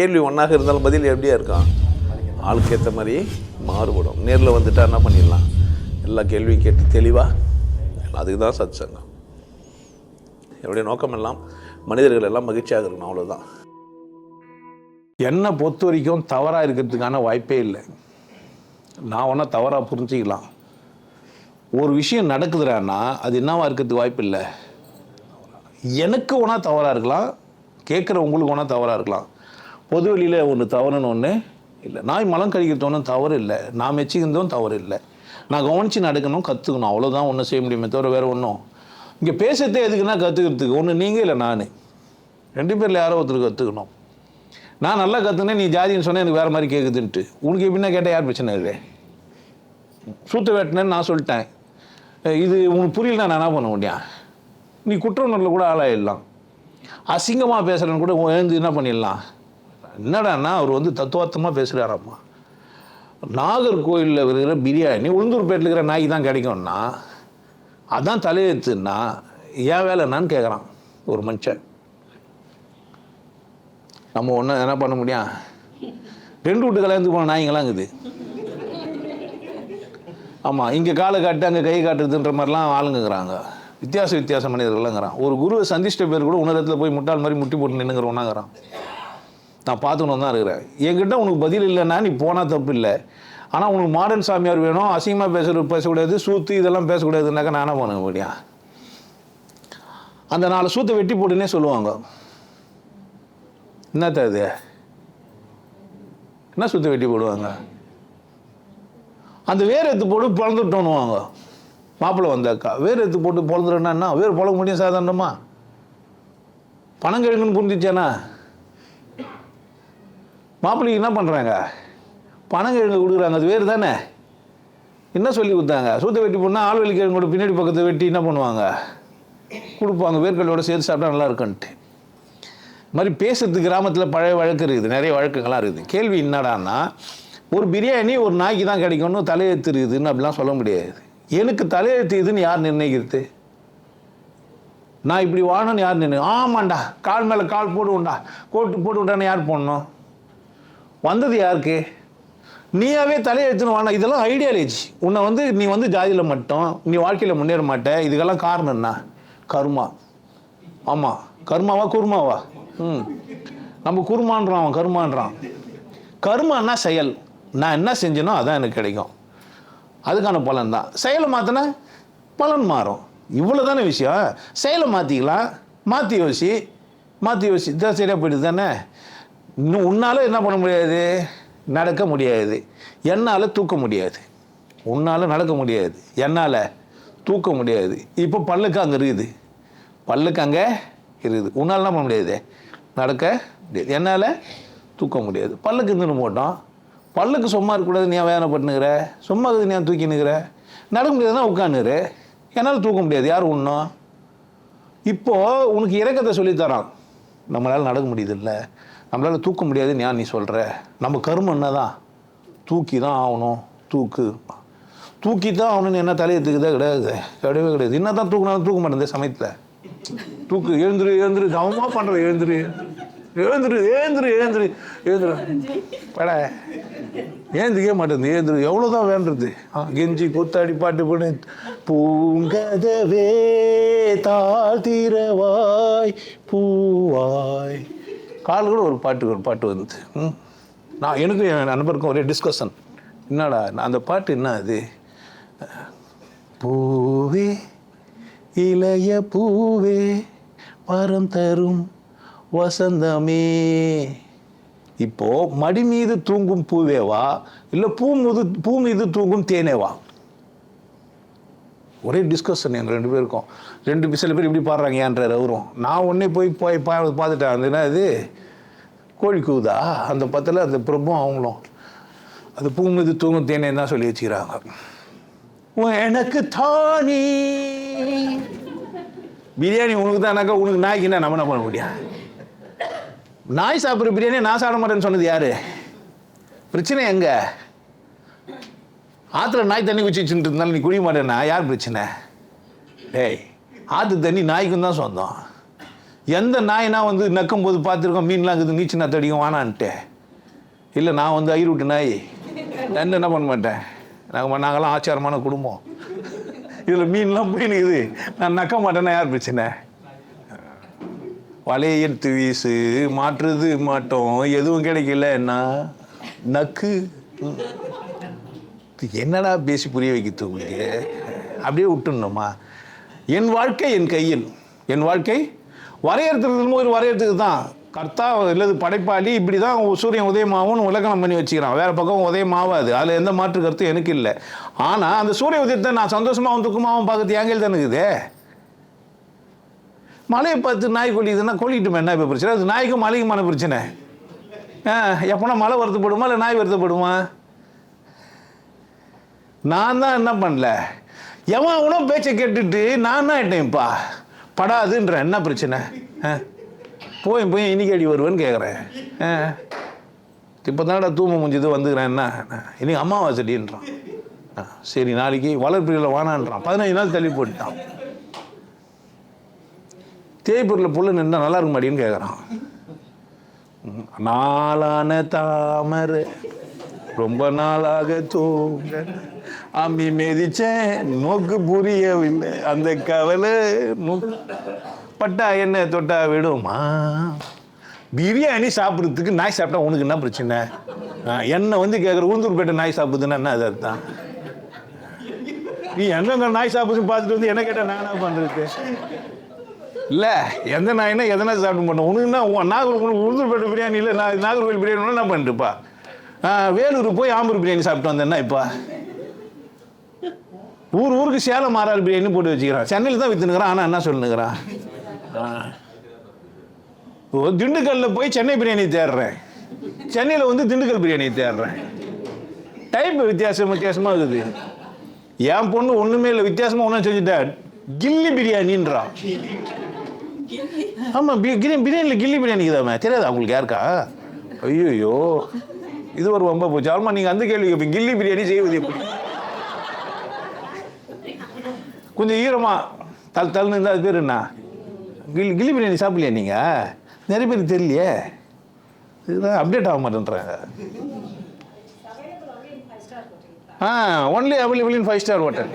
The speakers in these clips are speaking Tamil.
கேள்வி ஒன்றாக இருந்தாலும் பதில் எப்படியா இருக்கான் ஆளுக்கு ஏற்ற மாதிரி மாறுபடும். நேரில் வந்துட்டா என்ன பண்ணிடலாம்? எல்லா கேள்வியும் கேட்டு தெளிவாக அதுக்கு தான் சத் சங்கம் என்னுடைய நோக்கம் எல்லாம் மனிதர்கள் எல்லாம் மகிழ்ச்சியாக இருக்கணும் அவ்வளோதான் என்னை பொறுத்த வரைக்கும் தவறாக இருக்கிறதுக்கான வாய்ப்பே இல்லை. நான் ஒன்றா தவறாக புரிஞ்சிக்கலாம். ஒரு விஷயம் நடக்குதுடான்னா அது என்னவா இருக்கிறதுக்கு வாய்ப்பு இல்லை? எனக்கு ஒன்றா தவறாக இருக்கலாம். கேட்குற உங்களுக்கு ஒன்றா தவறாக இருக்கலாம். பொது வெளியில் ஒன்று தவறுன்னு ஒன்று இல்லை. நாய் மலம் கழிக்கிறது ஒன்றும் தவறு இல்லை. நான் மெச்சிக்கிறதும் தவறு இல்லை. நான் கவனித்து நடக்கணும் கற்றுக்கணும் அவ்வளோதான் ஒன்றும் செய்ய முடியுமே தவிர வேறு ஒன்றும் இங்கே பேசுறதே எதுக்குன்னா கற்றுக்கிறதுக்கு ஒன்று நீங்கள் இல்லை நான். ரெண்டு பேரில் யாரோ ஒருத்தர் கற்றுக்கணும் நான் நல்லா கற்றுனேன் நீ ஜாதின்னு சொன்னேன் எனக்கு வேறு மாதிரி கேட்குதுன்ட்டு உனக்கு எப்படின்னா கேட்டால் யார் பிரச்சனை இல்லை. சூத்த வெட்டினேன்னு நான் சொல்லிட்டேன். இது உனக்கு புரியலனா நான் என்ன பண்ண முடியும்? நீ குற்ற உணர்வில் கூட ஆளாயிடலாம். அசிங்கமாக பேசுகிறேன்னு கூட எழுந்து என்ன பண்ணிடலாம்? என்னடான்னா அவர் வந்து தத்துவார்த்தமாக பேசுகிறாராம்மா நாகர்கோயிலில் இருக்கிற பிரியாணி உளுந்தூர்பேட்டில் இருக்கிற நாய்க்கு தான் கிடைக்கும்னா அதான் தலையெழுத்துன்னா ஏன் வேலை என்னான்னு கேட்குறான் ஒரு மனுஷன். நம்ம ஒன்றும் என்ன பண்ண முடியும்? ரெண்டு வீட்டு கலந்து போன நாய்ங்களாம் இருக்குது. ஆமாம் இங்கே காலை காட்டு அங்கே கை காட்டுறதுன்ற மாதிரிலாம் ஆளுங்கிறாங்க வித்தியாச வித்தியாச மனிதர்கள்ங்கிறான் ஒரு குருவை சந்திச்சிட்ட பேர் கூட உணரத்தில் போய் முட்டாள் மாதிரி முட்டி போட்டு நின்னுங்கிறவனாங்கிறான். நான் பார்த்துக்கணும் தான் இருக்கிறேன். என்கிட்ட உனக்கு பதில் இல்லைன்னா நீ போனால் தப்பு இல்லை ஆனால் உனக்கு மாடர்ன் சாமியார் வேணும் அசிங்கமாக பேசுகிற பேசக்கூடாது சூத்து இதெல்லாம் பேசக்கூடாதுனாக்கா நான் என்ன பண்ண முடியும் அந்த நாலு சூத்தை வெட்டி போட்டுன்னே சொல்லுவாங்க. என்னத்த இது? என்ன சுத்த வெட்டி போடுவாங்க? அந்த வேர் எடுத்து போட்டு பிறந்துட்டோன்னுவாங்க மாப்பிள்ளை வந்தாக்கா வேர் எடுத்து போட்டு பிறந்துட்டோன்னா என்ன? வேர் பிழக்க முடியும் சாதாரணமா? பணங்கிழங்குன்னு புரிஞ்சிச்சேனா மாப்பிள்ளைக்கு என்ன பண்ணுறாங்க பணங்கிழங்கு கொடுக்குறாங்க. அது வேறு தானே? என்ன சொல்லி கொடுத்தாங்க? சூத்த வெட்டி போனால் ஆள்வெளி கிழங்கோட பின்னாடி பக்கத்தை வெட்டி என்ன பண்ணுவாங்க? கொடுப்பாங்க. வேர்க்கடலோட சேர்த்து சாப்பிட்டா நல்லா இருக்குன்ட்டு. இது மாதிரி பேசுறதுக்கு கிராமத்தில் பழைய வழக்கு இருக்குது. நிறைய வழக்குகள்லாம் இருக்குது. கேள்வி என்னடான்னா ஒரு பிரியாணி ஒரு நாய்க்கு தான் கிடைக்கும்னு தலையெழுத்து இருக்குதுன்னு அப்படிலாம் சொல்ல முடியாது. எனக்கு தலையெழுத்து இதுன்னு யார் நிர்ணயிக்கிறது? நான் இப்படி வாழணும்னு யார் நிர்ணயம் ஆமாண்டா. கால் மேலே கால் போடுவோண்டா கோட்டு போடுவோண்டான்னு யார் போடணும்? வந்தது யாருக்கு? நீயாவே தலையெழுத்துன்னு வானா இதெல்லாம் ஐடியாலஜி உன்னை வந்து நீ வந்து ஜாதியில் மட்டும் நீ வாழ்க்கையில் முன்னேற மாட்ட. இதுக்கெல்லாம் காரணம் என்ன? கர்மா. ஆமாம் கர்மாவா குருமாவா? ம். நம்ம குருமான்றான் அவன் கர்மான்றான். கர்மான்னா செயல். நான் என்ன செஞ்சேனோ அதான் எனக்கு கிடைக்கும். அதுக்கான பலன் தான். செயலை மாற்றினா பலன் மாறும். இவ்வளோ தானே விஷயம். செயலை மாற்றிக்கலாம் மாற்றி யோசி. மாற்றி யோசி. இதான் சரியாக போயிடுது தானே இன்னும் உன்னால் என்ன பண்ண முடியாது? நடக்க முடியாது. என்னால் தூக்க முடியாது. உன்னால் நடக்க முடியாது. என்னால் தூக்க முடியாது. இப்போ பல்லுக்கு அங்கே இருக்குது. பல்லுக்கு அங்கே இருக்குது. உன்னால் என்ன பண்ண முடியாது? நடக்க முடியாது. என்னால் தூக்க முடியாது. பல்லுக்கு இருந்துன்னு போட்டோம். பல்லுக்கு சும்மா இருக்கக்கூடாது நீ வேதனை பண்ணுகிற சும்மா இருக்குது நீ தூக்கி நிற்கிற நடக்க முடியாதுன்னா உட்காந்துரு. என்னால் தூக்க முடியாது. யார் ஒன்றும் இப்போது உனக்கு இறக்கத்தை சொல்லித்தரான் நம்மளால் நடக்க முடியுது இல்லை. நம்மளால் தூக்க முடியாதுன்னு ஏன் நீ சொல்கிற நம்ம கருமம் என்ன தான் தூக்கி தான் ஆகணும். தூக்கு. தூக்கி தான் ஆகணும்னு என்ன தலையத்துக்குதே கிடையாது. கிடையவே கிடையாது. என்ன தான் தூக்கினாலும் தூக்க மாட்டேன் இந்த சமயத்தில். தூக்கு எழுந்துரு எழுந்துரு. கவனமாக பண்ணுற எழுந்துரு. எழுந்துரு எழுந்துரு எழுந்துரு. எழுந்துரு. பட ஏந்திக்கவே மாட்டேங்குது. ஏந்திரு எவ்வளோதான் வேண்டுறது? கெஞ்சி கூத்தாடி பாட்டு பண்ணு பூங்கதவே தாழ்த்திரவாய் பூவாய். கால் கூட ஒரு பாட்டு ஒரு பாட்டு வந்தது. ம். நான் எனக்கும் என் நண்பருக்கும் ஒரே டிஸ்கஷன் என்னடா நான் அந்த பாட்டு என்ன அது? பூவே இளைய பூவே வரம் தரும் வசந்தமே. இப்போ மடி மீது தூங்கும் பூவேவா? இல்லை பூ முது பூ மீது தூங்கும் தேனேவா? ஒரே டிஸ்கஷன் எங்கள் ரெண்டு பேருக்கும் ரெண்டு சில பேர் இப்படி பாடுறாங்க ஏன்றார் அவரும். நான் உடனே போய் போய் பா பார்த்துட்டேன். அது என்ன இது? கோழி கூதா? அந்த பத்தில் அந்த பிரபும் அவங்களும். அது பூ தூங்கும் தேனே தான் சொல்லி வச்சுக்கிறாங்க. எனக்கு தானே. பிரியாணி உனக்கு தானாக்கா உனக்கு நாய்க்கு என்ன? நம்ம என்ன பண்ண முடியும்? நாய் சாப்பிட்ற பிரியாணி நான் சாப்பிட மாட்டேன்னு சொன்னது யாரு? பிரச்சனை எங்கே? ஆற்றுல நாய் தண்ணி குச்சிச்சுட்டு இருந்தாலும் நீ குடிக்க மாட்டேன்னா யார் பிரச்சனை? டேய் ஆற்று தண்ணி நாய்க்கும் தான் சொந்தம். எந்த நாய்னா வந்து நக்கும் போது பார்த்துருக்கோம் மீன்லாம் இருக்குது நீச்சு நான் தடிக்கும் வானான்ட்டு. இல்லை நான் வந்து ஐயர் விட்டு நாய். நான் என்ன பண்ண மாட்டேன்? நாங்கள் நாங்களாம் ஆச்சாரமான குடும்பம். இதில் மீன்லாம் போய் நிற்குது நான் நக்க மாட்டேன்னா யார் பிரச்சனை? வலையை எடுத்து வீசு மாற்றுறது மாட்டோம். எதுவும் கிடைக்கல என்ன நக்கு. என்னடா பேசி புரிய வைக்கிறது உங்களுக்கு அப்படியே விட்டுணுமா என் வாழ்க்கை என் கையில். என் வாழ்க்கை வரையறுத்துறதுமோ ஒரு வரையறுத்துக்கு தான் கர்த்தா இல்லது படைப்பாளி இப்படி தான் சூரியன் உதயமாகும்னு உலகணம் பண்ணி வச்சுக்கிறான். வேறு பக்கம் உதயமாவாது அதில் எந்த மாற்று கருத்தும் எனக்கு இல்லை. ஆனால் அந்த சூரிய உதயத்தை நான் சந்தோஷமாகவும் துக்கமாகவும் பார்க்கறது என் கையில் இருக்குது. மலையை பார்த்து நாய் கொல்லிதுன்னா கொல்லிட்டுமே என்ன இப்போ பிரச்சனை? அது நாய்க்கும் மலைக்குமான பிரச்சனை. எப்போனா மழை வருத்தப்படுமா இல்லை நாய் வருத்தப்படுமா? நான் தான் என்ன பண்ணல? எவன் அவனோ பேச்சை கேட்டுட்டு நான் தான் ஆயிட்டேன்ப்பா. படாதுன்ற என்ன பிரச்சனை? ஆ? போய் போய் இன்னைக்கு அடி வருவேன்னு கேட்குறேன் ஆ? இப்போ தானடா தூம முடிஞ்சது வந்துக்கிறேன் என்ன? இன்னைக்கு அமாவாசடின்றான். ஆ சரி நாளைக்கு வளர்ப்பிரியில் வானான்றான். பதினஞ்சு நாள் தள்ளி போட்டுட்டான். தேய்ப்பூரில் புல்லு நின்றா நல்லா இருக்க மாட்டேன்னு கேட்குறான் நாளான தாமரை. ரொம்ப நாளாக தூங்க அம்மி மிதிச்சேன் நோக்கு புரியவில்லை. அந்த கவலை பட்டா என்ன தொட்டா விடுமா? பிரியாணி சாப்பிட்றதுக்கு நாய் சாப்பிட்டா உனக்கு என்ன பிரச்சனை? ஆ, என்னை வந்து கேட்குற உளுந்தூர்பேட்டை நாய் சாப்பிடுதுன்னா என்ன அது அர்த்தம்? நீ எங்கெங்க நாய் சாப்பிடுன்னு பார்த்துட்டு வந்து என்ன கேட்டால் நான் என்ன பண்ணுறது இல்லை எந்த நாயினா எதனா சாப்பிட மாட்டோம் உனக்குன்னா உன் நாகூர் உளுந்தூர்பேட்டை பிரியாணி இல்லை நான் நாகர்கோவில் பிரியாணி என்ன பண்ணிட்டுப்பா வேலூர் போய் ஆம்பூர் பிரியாணி சாப்பிட்டு வந்தேன்னா இப்போ? ஊர் ஊருக்கு சேலம் மாறாள் பிரியாணி போட்டு வச்சுக்கிறான். சென்னையில் தான் விற்றுனுக்குறான் ஆனால் என்ன சொல்லுங்கிறான் ஓ திண்டுக்கல்லில் போய் சென்னை பிரியாணி தேடுறேன். சென்னையில் வந்து திண்டுக்கல் பிரியாணி தேடுறேன். டைப் வித்தியாசம் வித்தியாசமாக இருக்குது. என் பொண்ணு ஒன்றுமே இல்லை வித்தியாசமாக ஒன்றும் செஞ்சுட்டா கில்லி பிரியாணின்றான் ஆமாம் பிரியாணி பிரியாணியில் கில்லி பிரியாணி இருக்குதாமே? தெரியாதா உங்களுக்கு யாருக்கா? ஐயோ இது ஒரு ரொம்ப போச்சு. ஆல்மா நீங்கள் அந்த கேள்வி கேட்பீங்க கில்லி பிரியாணி செய்வது எப்படி? கொஞ்சம் ஈரமா தல் தல்னு இருந்தால் அது பேர் என்ன? கில்லி கில்லி பிரியாணி சாப்பிடலையா நீங்கள் நிறைய பேருக்கு தெரியலையே. இதுதான் அப்டேட் ஆக மாட்டேன்றாங்க. ஆ only available in five star hotel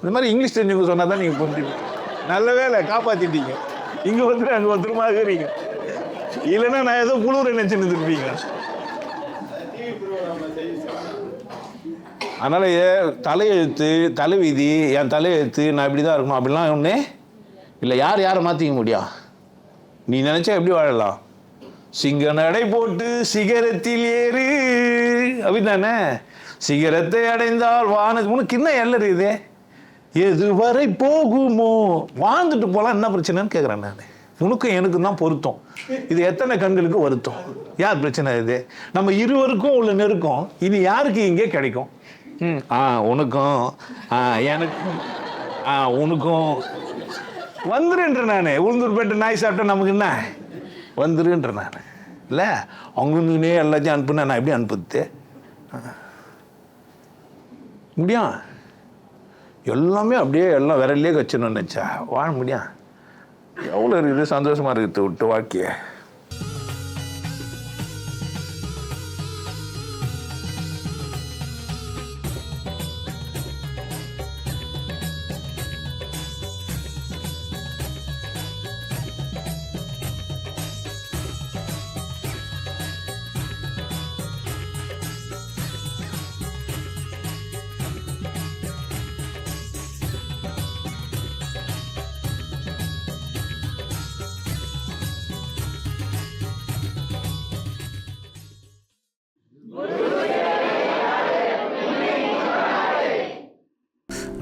இந்த மாதிரி இங்கிலீஷ் தெரிஞ்சுக்க சொன்னால் தான் நீங்கள் புரிஞ்சுப்பீங்க. நல்ல வேலை காப்பாற்றிட்டீங்க இங்கே வந்துட்டு அங்கே ஒருத்தருமா இருக்கிறீங்க இல்லைன்னா நான் ஏதோ குளிர் நினச்சின்னு இருப்பீங்க அதனால் தலையெழுத்து தலைவிதி என் தலையெழுத்து நான் இப்படி தான் இருக்கணும் அப்படிலாம் ஒன்று இல்லை. யார் யாரை மாற்றிக்க முடியும்? நீ நினச்சா எப்படி வாழலாம்? சிங்க நடை போட்டு சிகரத்தில் ஏறு. அப்படிதானே சிகரத்தை அடைந்தால் வானது உனக்கு என்ன எல்லை இது எதுவரை போகுமோ? வாழ்ந்துட்டு போகலாம் என்ன பிரச்சனைன்னு கேட்குறேன் நான். உனக்கும் எனக்கும் தான் பொருத்தம். இது எத்தனை கண்களுக்கு வருத்தம்? யார் பிரச்சனை இது? நம்ம இருவருக்கும் உள்ள நெருக்கம் இது யாருக்கு இங்கே கிடைக்கும்? ம் ஆ உனக்கும் ஆ எனக்கும் ஆ உனக்கும். வந்துருன்ற நான். போயிட்டு நாய் சாப்பிட்டா நமக்கு என்ன? வந்துருன்ற நான். இல்லை? அவங்களுக்குனே எல்லாத்தையும் அனுப்புனா நான் எப்படி அனுப்புது முடியும்? எல்லாமே அப்படியே எல்லாம் விரல்லே வச்சிடணும்னு நினச்சா? வாழ முடியும்? எவ்வளோ இருக்குது? சந்தோஷமாக இருக்குது விட்டு வாழ்க்கைய